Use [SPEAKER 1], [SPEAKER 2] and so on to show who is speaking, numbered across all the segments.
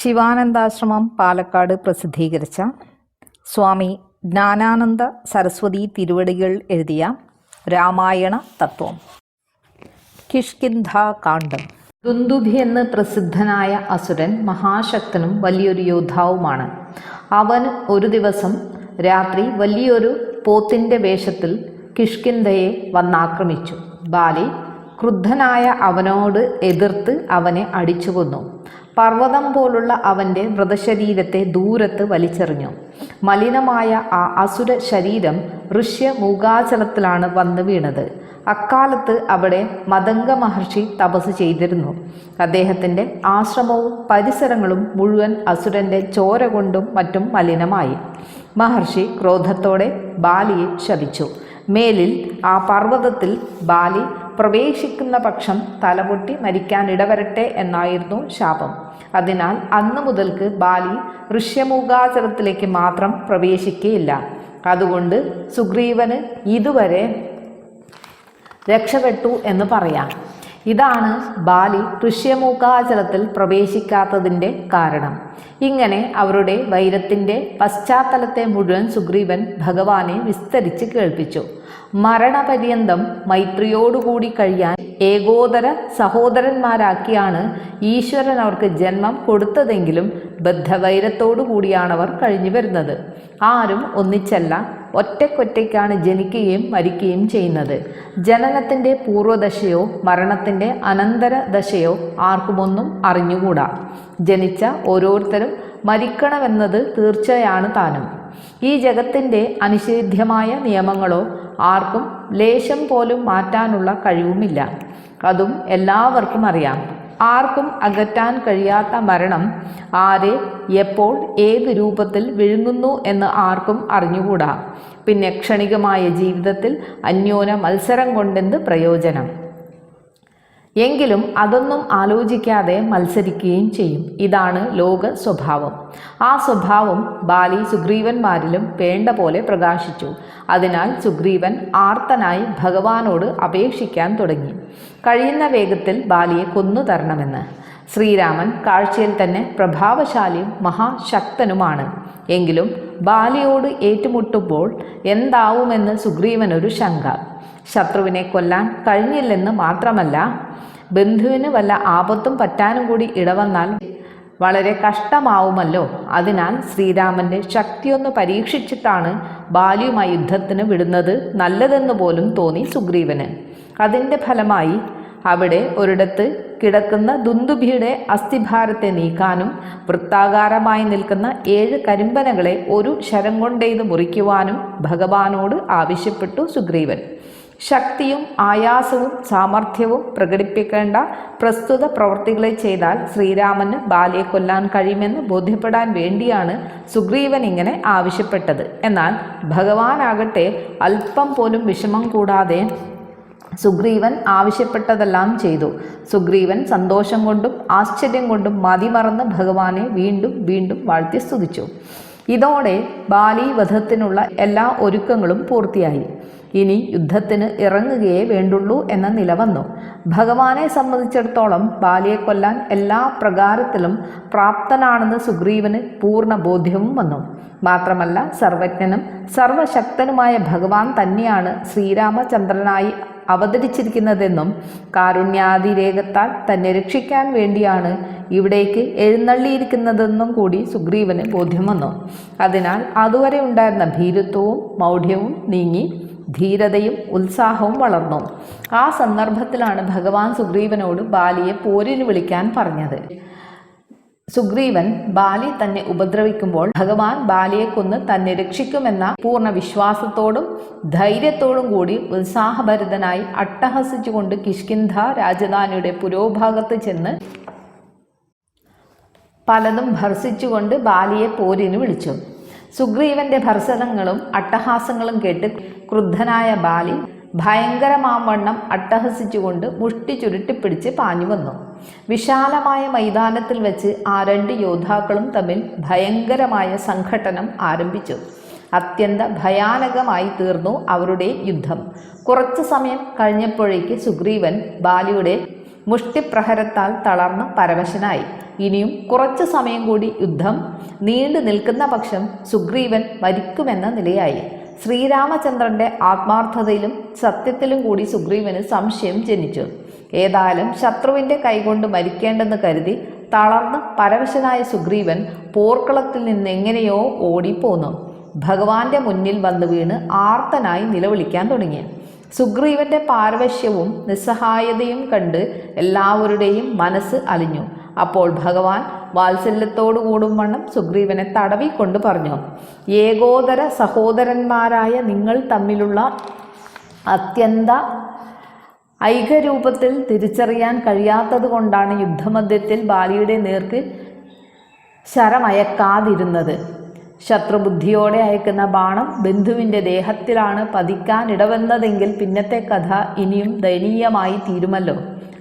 [SPEAKER 1] ശിവാനന്ദാശ്രമം പാലക്കാട് പ്രസിദ്ധീകരിച്ച സ്വാമി ജ്ഞാനാനന്ദ സരസ്വതി തിരുവടികൾ എഴുതിയ രാമായണ തത്വം. കിഷ്കിന്ധ കാണ്ഡം. ദുന്ദുഭി എന്ന് പ്രസിദ്ധനായ അസുരൻ മഹാശക്തനും വലിയൊരു യോദ്ധാവുമാണ്. അവൻ ഒരു ദിവസം രാത്രി വലിയൊരു പോത്തിന്റെ വേഷത്തിൽ കിഷ്കിന്ധയെ വന്നാക്രമിച്ചു. ബാലി ക്രുദ്ധനായ അവനോട് എതിർത്ത് അവനെ അടിച്ചു കൊന്നു പർവതം പോലുള്ള അവന്റെ മൃതശരീരത്തെ ദൂരത്ത് വലിച്ചെറിഞ്ഞു. മലിനമായ ആ അസുര ശരീരം ഋഷ്യ മൂകാചലത്തിലാണ് വന്ന് വീണത്. അക്കാലത്ത് അവിടെ മതംഗ മഹർഷി തപസ് ചെയ്തിരുന്നു. അദ്ദേഹത്തിന്റെ ആശ്രമവും പരിസരങ്ങളും മുഴുവൻ അസുരന്റെ ചോര കൊണ്ടും മറ്റും മലിനമായി. മഹർഷി ക്രോധത്തോടെ ബാലിയെ ശപിച്ചു. മേലിൽ ആ പർവതത്തിൽ ബാലി പ്രവേശിക്കുന്ന പക്ഷം തലപൊട്ടി മരിക്കാൻ ഇടവരട്ടെ എന്നായിരുന്നു ശാപം. അതിനാൽ അന്നു മുതൽക്ക് ബാലി ഋഷ്യമൂകാചലത്തിലേക്ക് മാത്രം പ്രവേശിക്കുകയില്ല അതുകൊണ്ട് സുഗ്രീവന് ഇതുവരെ രക്ഷപ്പെട്ടു എന്ന് പറയാം. ഇതാണ് ബാലി ഋഷ്യമൂകാചലത്തിൽ പ്രവേശിക്കാത്തതിന്റെ കാരണം. ഇങ്ങനെ അവരുടെ വൈരത്തിന്റെ പശ്ചാത്തലത്തെ മുഴുവൻ സുഗ്രീവൻ ഭഗവാനെ വിസ്തരിച്ച് കേൾപ്പിച്ചു. മരണപര്യന്തം മൈത്രിയോടുകൂടി കഴിയാൻ ഏകോദര സഹോദരന്മാരാക്കിയാണ് ഈശ്വരൻ അവർക്ക് ജന്മം കൊടുത്തതെങ്കിലും ബദ്ധവൈരത്തോടു കൂടിയാണവർ കഴിഞ്ഞു വരുന്നത്. ആരും ഒന്നിച്ചല്ല ഒറ്റക്കൊറ്റയ്ക്കാണ് ജനിക്കുകയും മരിക്കുകയും ചെയ്യുന്നത്. ജനനത്തിന്റെ പൂർവദശയോ മരണത്തിന്റെ അനന്തരദശയോ ആർക്കുമൊന്നും അറിഞ്ഞുകൂടാ. ജനിച്ച ഓരോരുത്തരും മരിക്കണമെന്നത് തീർച്ചയാണ് താനും. ഈ ജഗത്തിന്റെ അനിഷേധ്യമായ നിയമങ്ങളോ ആർക്കും ലേശം പോലും മാറ്റാനുള്ള കഴിവുമില്ല. അതും എല്ലാവർക്കും അറിയാം. ആർക്കും അകറ്റാൻ കഴിയാത്ത മരണം ആരെ എപ്പോൾ ഏത് രൂപത്തിൽ വിഴുങ്ങുന്നു എന്ന് ആർക്കും അറിഞ്ഞുകൂടാ. പിന്നെ ക്ഷണികമായ ജീവിതത്തിൽ അന്യോന മത്സരം കൊണ്ടെന്ത് പ്രയോജനം? എങ്കിലും അതൊന്നും ആലോചിക്കാതെ മത്സരിക്കുകയും ചെയ്യും. ഇതാണ് ലോക സ്വഭാവം. ആ സ്വഭാവം ബാലി സുഗ്രീവന്മാരിലും വേണ്ട പോലെ പ്രകാശിച്ചു. അതിനാൽ സുഗ്രീവൻ ആർത്തനായി ഭഗവാനോട് അപേക്ഷിക്കാൻ തുടങ്ങി. കഴിയുന്ന വേഗത്തിൽ ബാലിയെ കൊന്നു തരണമെന്ന്. ശ്രീരാമൻ കാഴ്ചയിൽ തന്നെ പ്രഭാവശാലിയും മഹാശക്തനുമാണ്. എങ്കിലും ബാലിയോട് ഏറ്റുമുട്ടുമ്പോൾ എന്താവുമെന്ന് സുഗ്രീവനൊരു ശങ്ക. ശത്രുവിനെ കൊല്ലാൻ കഴിഞ്ഞില്ലെന്ന് മാത്രമല്ല ബന്ധുവിന് വല്ല ആപത്തും പറ്റാനും കൂടി ഇടവന്നാൽ വളരെ കഷ്ടമാവുമല്ലോ. അതിനാൽ ശ്രീരാമന്റെ ശക്തിയൊന്ന് പരീക്ഷിച്ചിട്ടാണ് ബാലിയുമായി യുദ്ധത്തിന് വിടുന്നത് നല്ലതെന്ന് പോലും തോന്നി സുഗ്രീവന്. അതിന്റെ ഫലമായി അവിടെ ഒരിടത്ത് കിടക്കുന്ന ദുന്ദുഭിയുടെ അസ്ഥിഭാരത്തെ നീക്കാനും വൃത്താകാരമായി നിൽക്കുന്ന ഏഴ് കരിമ്പനകളെ ഒരു ശരം കൊണ്ടെയ്ത് മുറിക്കുവാനും ഭഗവാനോട് ആവശ്യപ്പെട്ടു സുഗ്രീവൻ. ശക്തിയും ആയാസവും സാമർഥ്യവും പ്രകടിപ്പിക്കേണ്ട പ്രസ്തുത പ്രവൃത്തികളെ ചെയ്താൽ ശ്രീരാമന് ബാലിയെ കൊല്ലാൻ കഴിയുമെന്ന് ബോധ്യപ്പെടാൻ വേണ്ടിയാണ് സുഗ്രീവൻ ഇങ്ങനെ ആവശ്യപ്പെട്ടത്. എന്നാൽ ഭഗവാനാകട്ടെ അല്പം പോലും വിഷമം കൂടാതെ സുഗ്രീവൻ ആവശ്യപ്പെട്ടതെല്ലാം ചെയ്തു. സുഗ്രീവൻ സന്തോഷം കൊണ്ടും ആശ്ചര്യം കൊണ്ടും മതിമറന്ന് ഭഗവാനെ വീണ്ടും വീണ്ടും വാഴ്ത്തി സ്തുതിച്ചു. ഇതോടെ ബാലി വധത്തിനുള്ള എല്ലാ ഒരുക്കങ്ങളും പൂർത്തിയായി. ഇനി യുദ്ധത്തിന് ഇറങ്ങുകയേ വേണ്ടുള്ളൂ എന്ന നില വന്നു. ഭഗവാനെ സംബന്ധിച്ചിടത്തോളം ബാലിയെ കൊല്ലാൻ എല്ലാ പ്രകാരത്തിലും പ്രാപ്തനാണെന്ന് സുഗ്രീവന് പൂർണ ബോധ്യവും വന്നു. മാത്രമല്ല സർവജ്ഞനും സർവശക്തനുമായ ഭഗവാൻ തന്നെയാണ് ശ്രീരാമചന്ദ്രനായി അവതരിച്ചിരിക്കുന്നതെന്നും കാരുണ്യാതിരേഖത്താൽ തന്നെ രക്ഷിക്കാൻ വേണ്ടിയാണ് ഇവിടേക്ക് എഴുന്നള്ളിയിരിക്കുന്നതെന്നും കൂടി സുഗ്രീവന് ബോധ്യം വന്നു. അതിനാൽ അതുവരെ ഉണ്ടായിരുന്ന ഭീരുത്വവും മൗഢ്യവും നീങ്ങി ധീരതയും ഉത്സാഹവും വളർന്നു. ആ സന്ദർഭത്തിലാണ് ഭഗവാൻ സുഗ്രീവനോട് ബാലിയെ പോരിന് വിളിക്കാൻ പറഞ്ഞത്. സുഗ്രീവൻ ബാലി തന്നെ ഉപദ്രവിക്കുമ്പോൾ ഭഗവാൻ ബാലിയെ കൊന്ന് തന്നെ രക്ഷിക്കുമെന്ന പൂർണ വിശ്വാസത്തോടും ധൈര്യത്തോടും കൂടി ഉത്സാഹഭരിതനായി അട്ടഹസിച്ചുകൊണ്ട് കിഷ്കിന്ധ രാജധാനിയുടെ പുരോഭാഗത്ത് ചെന്ന് പലതും ഭർസിച്ചുകൊണ്ട് ബാലിയെ പോരിന് വിളിച്ചു. സുഗ്രീവന്റെ ഭർസനങ്ങളും അട്ടഹാസങ്ങളും കേട്ട് ക്രുദ്ധനായ ബാലി ഭയങ്കരമാവണ്ണം അട്ടഹസിച്ചുകൊണ്ട് മുഷ്ടി ചുരുട്ടിപ്പിടിച്ച് പാഞ്ഞു വന്നു. വിശാലമായ മൈതാനത്തിൽ വെച്ച് ആ രണ്ട് യോദ്ധാക്കളും തമ്മിൽ ഭയങ്കരമായ സംഘട്ടനം ആരംഭിച്ചു. അത്യന്ത ഭയാനകമായി തീർന്നു അവരുടെ യുദ്ധം. കുറച്ചു സമയം കഴിഞ്ഞപ്പോഴേക്ക് സുഗ്രീവൻ ബാലിയുടെ മുഷ്ടിപ്രഹരത്താൽ തളർന്ന് പരവശനായി. ഇനിയും കുറച്ചു സമയം കൂടി യുദ്ധം നീണ്ടു നിൽക്കുന്ന പക്ഷം സുഗ്രീവൻ മരിക്കുമെന്ന നിലയായി. ശ്രീരാമചന്ദ്രന്റെ ആത്മാർത്ഥതയിലും സത്യത്തിലും കൂടി സുഗ്രീവന് സംശയം ജനിച്ചു. ഏതായാലും ശത്രുവിന്റെ കൈകൊണ്ട് മരിക്കേണ്ടെന്ന് കരുതി തളർന്ന് പരവശനായ സുഗ്രീവൻ പോർക്കളത്തിൽ നിന്ന് എങ്ങനെയോ ഓടിപ്പോന്നു. ഭഗവാന്റെ മുന്നിൽ വന്നു വീണ് ആർത്തനായി നിലവിളിക്കാൻ തുടങ്ങി. സുഗ്രീവന്റെ പാർവശ്യവും നിസ്സഹായതയും കണ്ട് എല്ലാവരുടെയും മനസ്സ് അലിഞ്ഞു. അപ്പോൾ ഭഗവാൻ വാത്സല്യത്തോടു കൂടും വണ്ണം സുഗ്രീവനെ തടവിക്കൊണ്ട് പറഞ്ഞു ഏകോദര സഹോദരന്മാരായ നിങ്ങൾ തമ്മിലുള്ള അത്യന്ത ഐകരൂപത്തിൽ തിരിച്ചറിയാൻ കഴിയാത്തത് കൊണ്ടാണ് യുദ്ധമധ്യത്തിൽ ബാലിയുടെ നേർക്ക് ശരമയക്കാതിരുന്നത്. ശത്രുബുദ്ധിയോടെ അയക്കുന്ന ബാണം ബന്ധുവിന്റെ ദേഹത്തിലാണ് പതിക്കാനിടവന്നതെങ്കിൽ പിന്നത്തെ കഥ ഇനിയും ദയനീയമായി തീരുമല്ലോ.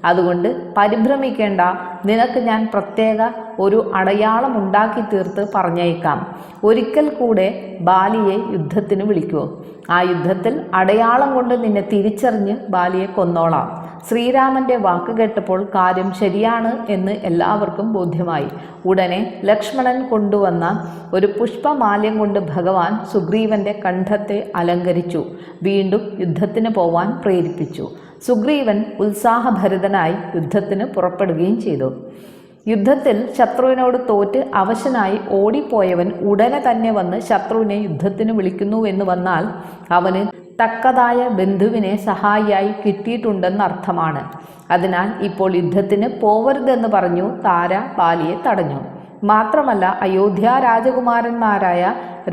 [SPEAKER 1] അതുകൊണ്ട് പരിഭ്രമിക്കേണ്ട നിനക്ക് ഞാൻ പ്രത്യേക ഒരു അടയാളം ഉണ്ടാക്കി തീർത്ത് പറഞ്ഞേക്കാം. ഒരിക്കൽ കൂടെ ബാലിയെ യുദ്ധത്തിന് വിളിക്കുമോ ആ യുദ്ധത്തിൽ അടയാളം കൊണ്ട് നിന്നെ തിരിച്ചറിഞ്ഞ് ബാലിയെ കൊന്നോളാം. ശ്രീരാമന്റെ വാക്ക് കേട്ടപ്പോൾ കാര്യം ശരിയാണ് എന്ന് എല്ലാവർക്കും ബോധ്യമായി. ഉടനെ ലക്ഷ്മണൻ കൊണ്ടുവന്ന ഒരു പുഷ്പമാല്യം കൊണ്ട് ഭഗവാൻ സുഗ്രീവന്റെ കണ്ഠത്തെ അലങ്കരിച്ചു. വീണ്ടും യുദ്ധത്തിന് പോവാൻ പ്രേരിപ്പിച്ചു. സുഗ്രീവൻ ഉത്സാഹഭരിതനായി യുദ്ധത്തിന് പുറപ്പെടുകയും ചെയ്തു. യുദ്ധത്തിൽ ശത്രുവിനോട് തോറ്റ് അവശനായി ഓടിപ്പോയവൻ ഉടനെ തന്നെ വന്ന് ശത്രുവിനെ യുദ്ധത്തിന് വിളിക്കുന്നു എന്ന് വന്നാൽ അവന് തക്കതായ ബന്ധുവിനെ സഹായിയായി കിട്ടിയിട്ടുണ്ടെന്ന് അർത്ഥമാണ് അതിനാൽ ഇപ്പോൾ യുദ്ധത്തിന് പോവരുതെന്ന് പറഞ്ഞു താര ബാലിയെ തടഞ്ഞു. മാത്രമല്ല അയോധ്യ രാജകുമാരന്മാരായ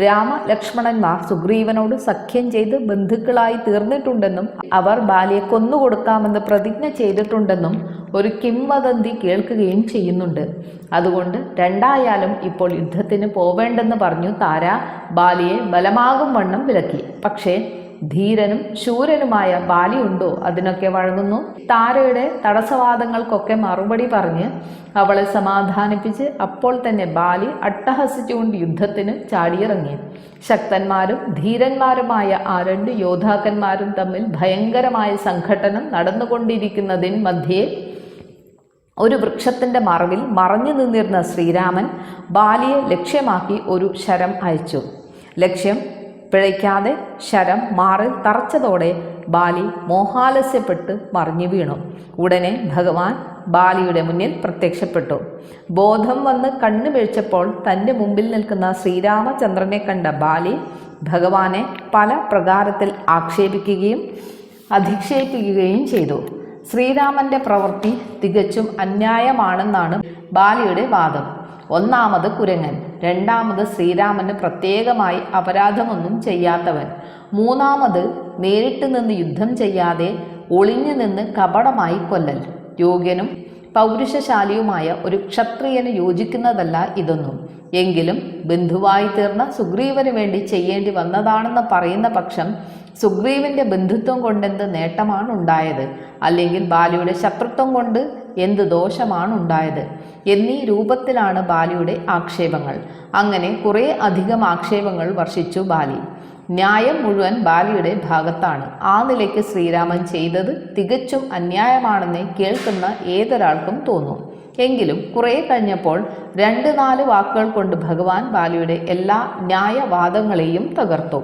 [SPEAKER 1] രാമ ലക്ഷ്മണന്മാർ സുഗ്രീവനോട് സഖ്യം ചെയ്ത് ബന്ധുക്കളായി തീർന്നിട്ടുണ്ടെന്നും അവർ ബാലിയെ കൊന്നുകൊടുക്കാമെന്ന് പ്രതിജ്ഞ ചെയ്തിട്ടുണ്ടെന്നും ഒരു കിംവദന്തി കേൾക്കുകയും ചെയ്യുന്നുണ്ട്. അതുകൊണ്ട് രണ്ടായാലും ഇപ്പോൾ യുദ്ധത്തിന് പോവേണ്ടെന്ന് പറഞ്ഞു താര ബാലിയെ ബലമാകും വണ്ണം വിലക്കി. പക്ഷേ ധീരനും ശൂരനുമായ ബാലിയുണ്ടോ അതിനൊക്കെ വഴങ്ങുന്നു. താരയുടെ തടസ്സവാദങ്ങൾക്കൊക്കെ മറുപടി പറഞ്ഞ് അവളെ സമാധാനിപ്പിച്ച് അപ്പോൾ തന്നെ ബാലി അട്ടഹസിച്ചുകൊണ്ട് യുദ്ധത്തിന് ചാടിയിറങ്ങി. ശക്തന്മാരും ധീരന്മാരുമായ ആ രണ്ട് യോദ്ധാക്കന്മാരും തമ്മിൽ ഭയങ്കരമായ സംഘട്ടനം നടന്നുകൊണ്ടിരിക്കുന്നതിന് മധ്യേ ഒരു വൃക്ഷത്തിന്റെ മറവിൽ മറഞ്ഞു നിന്നിരുന്ന ശ്രീരാമൻ ബാലിയെ ലക്ഷ്യമാക്കി ഒരു ശരം അയച്ചു. ലക്ഷ്യം പിഴയ്ക്കാതെ ശരം മാറിൽ തറച്ചതോടെ ബാലി മോഹാലസ്യപ്പെട്ട് മറിഞ്ഞു വീണു. ഉടനെ ഭഗവാൻ ബാലിയുടെ മുന്നിൽ പ്രത്യക്ഷപ്പെട്ടു. ബോധം വന്ന് കണ്ണു വീഴ്ചപ്പോൾ തന്റെ മുമ്പിൽ നിൽക്കുന്ന ശ്രീരാമചന്ദ്രനെ കണ്ട ബാലി ഭഗവാനെ പല പ്രകാരത്തിൽ ആക്ഷേപിക്കുകയും അധിക്ഷേപിക്കുകയും ചെയ്തു. ശ്രീരാമന്റെ പ്രവൃത്തി തികച്ചും അന്യായമാണെന്നാണ് ബാലിയുടെ വാദം. ഒന്നാമത് കുരങ്ങൻ രണ്ടാമത് ശ്രീരാമന് പ്രത്യേകമായി അപരാധമൊന്നും ചെയ്യാത്തവൻ. മൂന്നാമത് നേരിട്ട് നിന്ന് യുദ്ധം ചെയ്യാതെ ഒളിഞ്ഞു നിന്ന് കപടമായി കൊല്ലൽ. യോഗ്യനും പൗരുഷശാലിയുമായ ഒരു ക്ഷത്രിയന് യോജിക്കുന്നതല്ല ഇതൊന്നും. എങ്കിലും ബന്ധുവായി തീർന്ന സുഗ്രീവന് വേണ്ടി ചെയ്യേണ്ടി വന്നതാണെന്ന് പറയുന്ന പക്ഷം സുഗ്രീവന്റെ ബന്ധുത്വം കൊണ്ടെന്ത് നേട്ടമാണ് ഉണ്ടായത്? അല്ലെങ്കിൽ ബാലിയുടെ ശത്രുത്വം കൊണ്ട് എന്ത് ദോഷമാണ് ഉണ്ടായത്? എന്നീ രൂപത്തിലാണ് ബാലിയുടെ ആക്ഷേപങ്ങൾ. അങ്ങനെ കുറേ അധികം ആക്ഷേപങ്ങൾ വർഷിച്ചു ബാലി. ന്യായം മുഴുവൻ ബാലിയുടെ ഭാഗത്താണ്. ആ നിലയ്ക്ക് ശ്രീരാമൻ ചെയ്തത് തികച്ചും അന്യായമാണെന്ന് കേൾക്കുന്ന ഏതൊരാൾക്കും തോന്നും. എങ്കിലും കുറേ കഴിഞ്ഞപ്പോൾ രണ്ട് നാല് വാക്കുകൾ കൊണ്ട് ഭഗവാൻ ബാലിയുടെ എല്ലാ ന്യായവാദങ്ങളെയും തകർത്തു.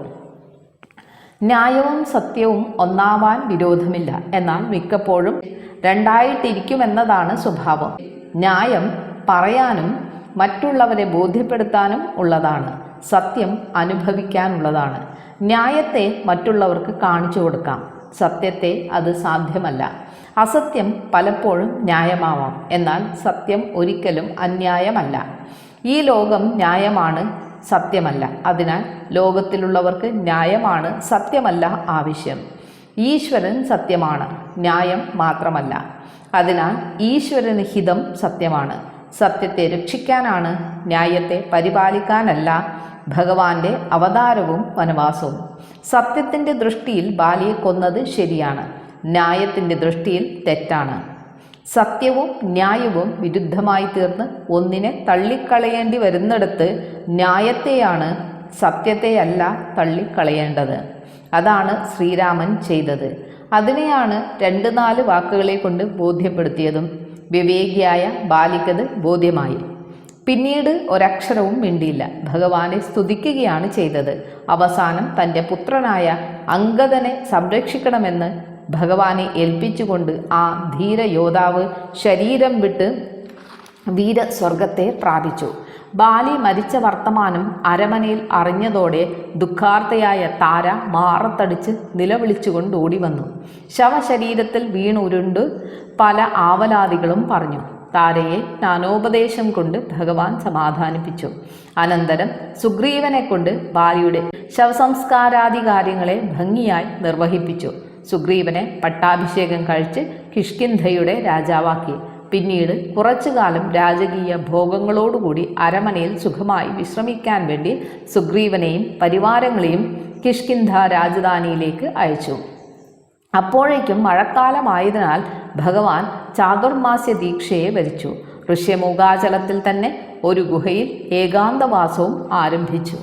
[SPEAKER 1] ന്യായവും സത്യവും ഒന്നാവാൻ വിരോധമില്ല. എന്നാൽ മിക്കപ്പോഴും രണ്ടായിട്ടിരിക്കുമെന്നതാണ് സ്വഭാവം. ന്യായം പറയാനും മറ്റുള്ളവരെ ബോധ്യപ്പെടുത്താനും ഉള്ളതാണ്. സത്യം അനുഭവിക്കാനുള്ളതാണ്. ന്യായത്തെ മറ്റുള്ളവർക്ക് കാണിച്ചു കൊടുക്കാം. സത്യത്തെ അത് സാധ്യമല്ല. അസത്യം പലപ്പോഴും ന്യായമാവാം. എന്നാൽ സത്യം ഒരിക്കലും അന്യായമല്ല. ഈ ലോകം ന്യായമാണ് സത്യമല്ല. അതിനാൽ ലോകത്തിലുള്ളവർക്ക് ന്യായമാണ് സത്യമല്ല ആവശ്യം. ഈശ്വരൻ സത്യമാണ് ന്യായം മാത്രമല്ല. അതിനാൽ ഈശ്വരന് ഹിതം സത്യമാണ്. സത്യത്തെ രക്ഷിക്കാനാണ് ന്യായത്തെ പരിപാലിക്കാനല്ല ഭഗവാന്റെ അവതാരവും വനവാസവും. സത്യത്തിന്റെ ദൃഷ്ടിയിൽ ബാലിയെ കൊന്നത് ശരിയാണ് ന്യായത്തിന്റെ ദൃഷ്ടിയിൽ തെറ്റാണ്. സത്യവും ന്യായവും വിരുദ്ധമായി തീർന്ന് ഒന്നിനെ തള്ളിക്കളയേണ്ടി വരുന്നിടത്ത് ന്യായത്തെയാണ് സത്യത്തെയല്ല തള്ളിക്കളയേണ്ടത്. അതാണ് ശ്രീരാമൻ ചെയ്തത്. അതിനെയാണ് രണ്ട് നാല് വാക്കുകളെ കൊണ്ട് ബോധ്യപ്പെടുത്തിയതും വിവേകിയായ ബാലിക്കത് ബോധ്യമായി. പിന്നീട് ഒരക്ഷരവും മിണ്ടിയില്ല. ഭഗവാനെ സ്തുതിക്കുകയാണ് ചെയ്തത്. അവസാനം തന്റെ പുത്രനായ അങ്കദനെ സംരക്ഷിക്കണമെന്ന് ഭഗവാനെ ഏൽപ്പിച്ചുകൊണ്ട് ആ ധീര യോദ്ധാവ് ശരീരം വിട്ട് വീരസ്വർഗത്തെ പ്രാപിച്ചു. ബാലി മരിച്ച വർത്തമാനം അരമനയിൽ അറിഞ്ഞതോടെ ദുഃഖാർത്തയായ താര മാറത്തടിച്ച് നിലവിളിച്ചുകൊണ്ട് ഓടി വന്നു ശവശരീരത്തിൽ വീണുരുണ്ട് പല ആവലാദികളും പറഞ്ഞു. താരയെ ജ്ഞാനോപദേശം കൊണ്ട് ഭഗവാൻ സമാധാനിപ്പിച്ചു. അനന്തരം സുഗ്രീവനെ കൊണ്ട് ബാലിയുടെ ശവസംസ്കാരാദി കാര്യങ്ങളെ ഭംഗിയായി നിർവഹിപ്പിച്ചു. സുഗ്രീവനെ പട്ടാഭിഷേകം കഴിച്ച് കിഷ്കിന്ധയുടെ രാജാവാക്കി. പിന്നീട് കുറച്ചുകാലം രാജകീയ ഭോഗങ്ങളോടുകൂടി അരമനയിൽ സുഖമായി വിശ്രമിക്കാൻ വേണ്ടി സുഗ്രീവനെയും പരിവാരങ്ങളെയും കിഷ്കിന്ധ രാജധാനിയിലേക്ക് അയച്ചു. അപ്പോഴേക്കും മഴക്കാലമായതിനാൽ ഭഗവാൻ ചാതുർമാസ്യ ദീക്ഷയെ വരിച്ചു. ഋഷ്യമൂകാചലത്തിൽ തന്നെ ഒരു ഗുഹയിൽ ഏകാന്തവാസവും ആരംഭിച്ചു.